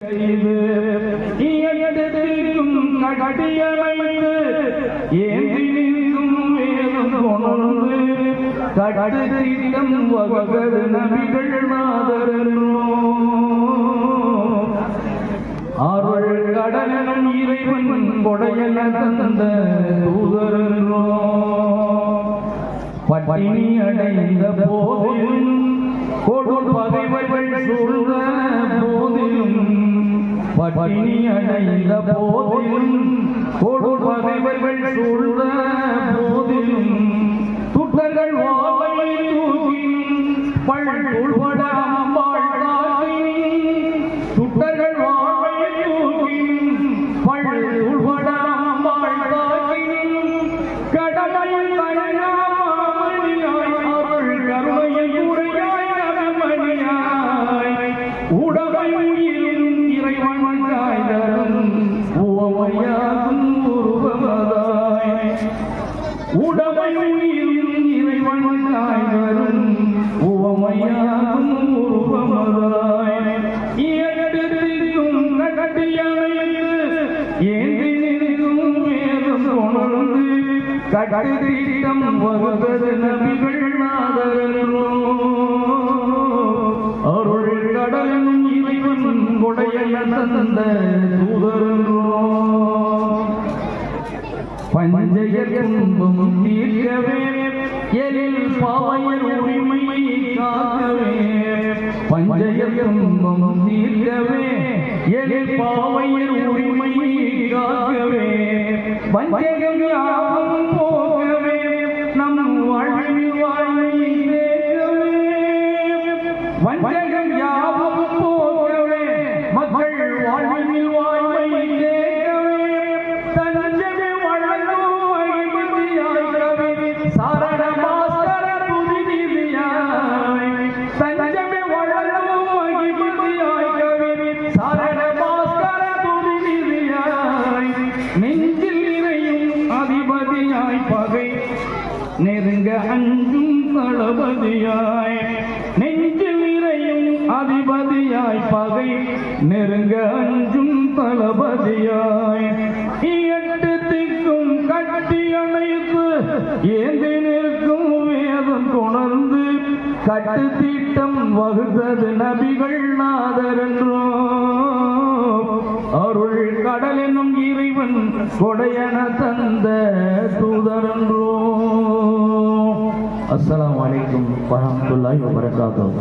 செய்து இயற்றத்திற்கும் கட்டியமைத்து ஏந்தி நிற்கும் வேதம் கொணர்ந்து நபிகள் அருள் இறைவன் கொடையன தந்த பட்டினி அடைந்த போதிலும் கொடு பகைவர்கள் சூழ் பணியடைந்த போதிலும் கொடு பகைவர்கள் சூழ்ந்த போதிலும் துட்டங்கள் வாவை தூக்கினும் பள் உள்பட அம்பாள் தாக்கினும் உடமையிலும் இறைவன் காய்தரும் உவமையாகும் உருவமதாய் இயற்றத்திற்கும் கட்டியமைத்து ஏந்தி நிற்கும் வேதம் உணர்ந்து கட்டிடம் வருவது நபிகள் அருள் கடலும் இறைவன் கொடையன தந்த தூதரோ பஞ்சய துன்பம் தீர்க்கவே எழில் பாவையர் உரிமையை காக்கவே. பஞ்சய துன்பம் தீர்க்கவே எழில் பாவையர் உரிமையை காக்கவே. பஞ்சகம் யாவும் போகவே நம் வாழ்வில் வாழ்வை தேக்கவே வஞ்சகம் நெஞ்சில் நிறையும் அதிபதியாய் பகை. நெருங்க அஞ்சும் தளபதியாய். நெஞ்சில் நிறையும் அதிபதியாய் பகை. நெருங்க அஞ்சும் தளபதியாய். எட்டு திக்கும் கட்டி அணைப்பு ஏந்தின கட்டு தீட்டம் வகுத்தது நபிகள் நாதரென்றோ அருள் கடல் எனும் இறைவன் கொடையன தந்த தூதரன்றோ அஸ்லாம் வலைக்கும் வரமத்துல்லாய் வரகாத்தோம்